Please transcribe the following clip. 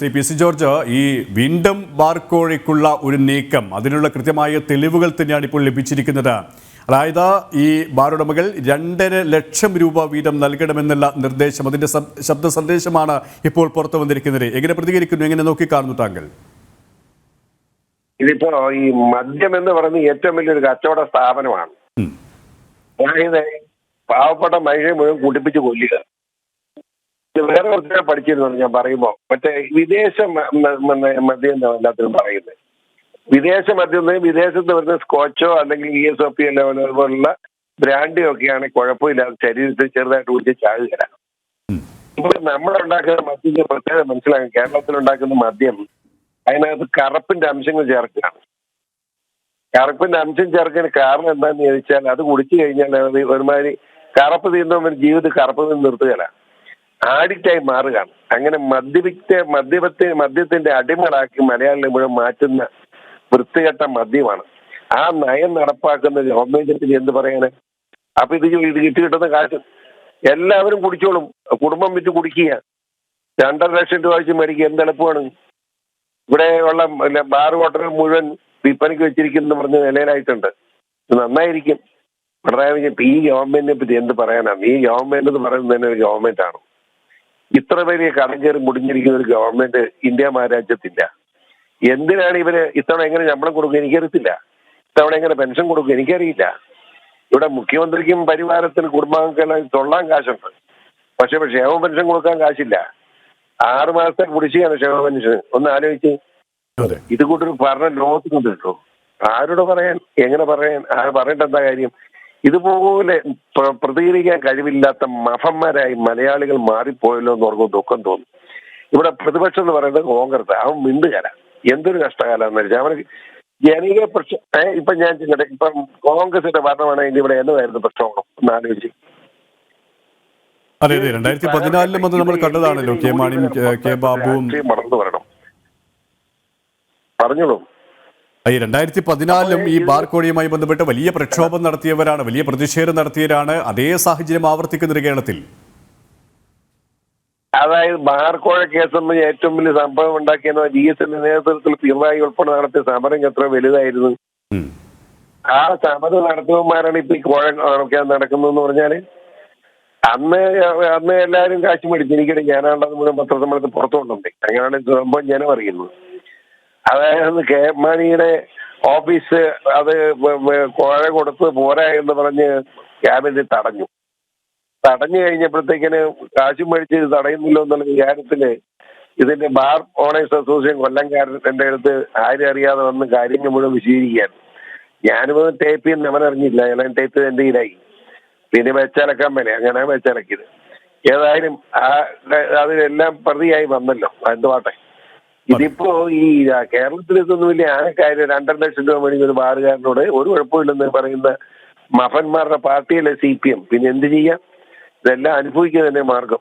Shri P C George ഈ വീണ്ടും ബാർക്കോഴയ്ക്കുള്ള ഒരു നീക്കം അതിനുള്ള കൃത്യമായ തെളിവുകൾ തന്നെയാണ് ഇപ്പോൾ ലഭിച്ചിരിക്കുന്നത്. അതായത് ഈ ബാർ ഉടമകൾ രണ്ടര ലക്ഷം രൂപ വീതം നൽകണമെന്നുള്ള നിർദ്ദേശം അതിന്റെ ശബ്ദ സന്ദേശമാണ് ഇപ്പോൾ പുറത്തു വന്നിരിക്കുന്നത്. എങ്ങനെ പ്രതികരിക്കുന്നു? എങ്ങനെ നോക്കി കാണുന്നു താങ്കൾ? ഇതിപ്പോ ഈ മദ്യം എന്ന് പറയുന്നത് ഏറ്റവും വലിയൊരു കച്ചവട സ്ഥാപനമാണ്. അതായത് പാവപ്പെട്ട മനുഷ്യരെ മുഴുവൻ കുടിപ്പിച്ച് കൊല്ലുക. വേറെ കുറച്ചൊക്കെ പഠിച്ചിരുന്നു ഞാൻ പറയുമ്പോ. മറ്റേ വിദേശ മദ്യം എല്ലാത്തിനും പറയുന്നത് വിദേശ മദ്യം വിദേശത്ത് വരുന്ന സ്കോച്ചോ അല്ലെങ്കിൽ ഇ എസ് ഒ പി പോലുള്ള ബ്രാൻഡിയോ ഒക്കെയാണ് കുഴപ്പമില്ലാതെ ശരീരത്തിൽ ചെറുതായിട്ട് ഊർജ ചാഴ് തരാം ഇപ്പൊ നമ്മളുണ്ടാക്കുന്ന മദ്യത്തിന്റെ പ്രത്യേകത മനസ്സിലാക്കും കേരളത്തിൽ ഉണ്ടാക്കുന്ന മദ്യം അതിനകത്ത് കറുപ്പിന്റെ അംശങ്ങൾ ചേർക്കുകയാണ്. കറുപ്പിന്റെ അംശം ചേർക്കാൻ കാരണം എന്താന്ന് ചോദിച്ചാൽ അത് കുടിച്ചു കഴിഞ്ഞാൽ ഒരുമാതിരി കറുപ്പ് തീർന്നവൻ ജീവിതത്തിൽ കറുപ്പ് നിന്ന് നിർത്തുകയില്ല. ആഡിക്റ്റായി മാറുകയാണ്. അങ്ങനെ മദ്യപിക്ത മദ്യപത്തെ മദ്യത്തിന്റെ അടിമകളാക്കി മലയാളികളെ മുഴുവൻ മാറ്റുന്ന വൃത്തികെട്ട മദ്യമാണ്. ആ നയം നടപ്പാക്കുന്ന ഗവൺമെന്റിന് എന്ത് പറയാന്? അപ്പൊ ഇത് ഇത് കിട്ടി കിട്ടുന്ന കാശ് എല്ലാവരും കുടിച്ചോളും. കുടുംബം വിറ്റ് കുടിക്കുക. രണ്ടര ലക്ഷം രൂപ വെച്ച് മേടിക്കുക. എന്ത് എളുപ്പമാണ്? ഇവിടെ ഉള്ള ബാർ ഹോട്ടലുകൾ മുഴുവൻ വിൽപ്പനയ്ക്ക് വെച്ചിരിക്കുന്നു പറഞ്ഞ നിലയിലായിട്ടുണ്ട്. നന്നായിരിക്കും. പിണറായി വിജയൻ ഈ ഗവൺമെന്റിനെ പറ്റി എന്ത് പറയാനാണ് ഈ ഗവൺമെന്റ് എന്ന് പറയുന്നത് തന്നെ ഒരു ഗവൺമെന്റ് ആണ്. ഇത്ര വലിയ കടം കയറി മുടിഞ്ഞിരിക്കുന്ന ഒരു ഗവൺമെന്റ് ഇന്ത്യ മഹാരാജ്യത്തില്ല. എന്തിനാണ് ഇവർ ഇത്തവണ എങ്ങനെ ശമ്പളം കൊടുക്കുക എനിക്കറിയത്തില്ല. ഇത്തവണ എങ്ങനെ പെൻഷൻ കൊടുക്കുക എനിക്കറിയില്ല. ഇവിടെ മുഖ്യമന്ത്രിക്കും പരിവാരത്തിന് കുടുംബാംഗങ്ങൾക്കെല്ലാം തൊള്ളാൻ കാശുണ്ട്. പക്ഷെ ക്ഷേമ പെൻഷൻ കൊടുക്കാൻ കാശില്ല. ആറു മാസത്തെ കുടിശ്ശികയാണ് ക്ഷേമ പെൻഷൻ. ഒന്ന് ആലോചിച്ച്. ഇത് കൂട്ടൊരു ഭരണ ലോകത്ത് കിട്ടുമോ ആരോട് പറയാൻ? എങ്ങനെ പറയാൻ? ആര് പറയേണ്ട എന്താ കാര്യം? ഇതുപോലെ പ്രതികരിക്കാൻ കഴിവില്ലാത്ത മഫന്മാരായി മലയാളികൾ മാറിപ്പോയല്ലോ എന്ന് ഓർക്കും ദുഃഖം തോന്നും. ഇവിടെ പ്രതിപക്ഷം എന്ന് പറയുന്നത് കോൺഗ്രസ് അവൻ മിണ്ടുകല. എന്തൊരു കഷ്ടകാലം വെച്ചാൽ അവന് ജനകീയ പ്രശ്നം ഏഹ് ഇപ്പൊ ഞാൻ ചെയ്യട്ടെ ഇപ്പം കോൺഗ്രസിന്റെ ഭരണമാണെങ്കിൽ ഇവിടെ എന്നതായിരുന്നു പ്രശ്നം ഒന്ന് ആലോചിച്ച്. അതെ അതെ. രണ്ടായിരത്തി പതിനാലിലും അത് നമ്മൾ കണ്ടതാണല്ലോ. K മാണിയും K- ബാബുവും. മറന്നു വരണം. പറഞ്ഞോളൂ. ഈ രണ്ടായിരത്തി പതിനാലിലും ഈ ബാർക്കോടിയുമായി ബന്ധപ്പെട്ട് വലിയ പ്രക്ഷോഭം നടത്തിയവരാണ് വലിയ പ്രതിഷേധം നടത്തിയവരാണ് അതേ സാഹചര്യം ആവർത്തിക്കുന്നത് കേരളത്തിൽ. അതായത് ബാർക്കോഴ കേസെന്ന് ഏറ്റവും വലിയ സംഭവം ഉണ്ടാക്കിയെന്ന് ജി എസിന്റെ നേതൃത്വത്തിൽ പിണറായി ഉൾപ്പെടെ നടത്തിയ സമരം എത്ര വലുതായിരുന്നു. ആ സമരം നടത്തുന്നവന്മാരാണ് ഇപ്പൊ ഈ കോഴ നടക്കുന്നതെന്ന് പറഞ്ഞാൽ അന്ന് അന്ന് എല്ലാവരും കാശ് മേടിച്ചു എനിക്കിടെ ഞാനാണ്ടത് മുഴുവൻ പത്രസമ്മേളനത്തിൽ പുറത്തു കൊണ്ടുണ്ട് അങ്ങനെയാണ് സംഭവം ജനം അറിയുന്നത്. അതായത് കെ മാണിയുടെ ഓഫീസ് അത് കോഴ കൊടുത്ത് പോരാ എന്ന് പറഞ്ഞ് ക്യാബിനറ്റ് തടഞ്ഞു. തടഞ്ഞു കഴിഞ്ഞപ്പോഴത്തേക്കിന് കാശ് മേടിച്ച് തടയുന്നില്ലോ എന്നുള്ള വിചാരത്തിൽ ഇതിന്റെ ബാർ ഓണേഴ്സ് അസോസിയേഷൻ കൊല്ലംകാരൻ എന്റെ അടുത്ത് ആരും അറിയാതെ വന്ന് കാര്യങ്ങൾ മുഴുവൻ വിശദീകരിക്കുകയാണ്. ഞാനിപ്പോ ടേപ്പ് ചെയ്യുന്ന അവൻ അറിഞ്ഞില്ല. ഞാൻ ടേപ്പ് എന്റെ കയ്യിലായി പിന്നെ വെച്ചലക്കാൻ മേലെ അങ്ങനെ വെച്ചലക്കിയത് ഏതായാലും ആ അതിലെല്ലാം പ്രതിയായി വന്നല്ലോ. എന്തുവാട്ടെ? ഇതിപ്പോ ഈ വലിയ ആ കാര്യം രണ്ടര ലക്ഷം രൂപ മേടിക്കുന്ന ഒരു ബാറുകാരനോട് ഒരു കുഴപ്പമില്ലെന്ന് പറയുന്ന മഫന്മാരുടെ പാർട്ടിയല്ലേ സി പി എം. പിന്നെ എന്ത് ചെയ്യാം? ഇതെല്ലാം അനുഭവിക്കുക തന്നെ മാർഗം.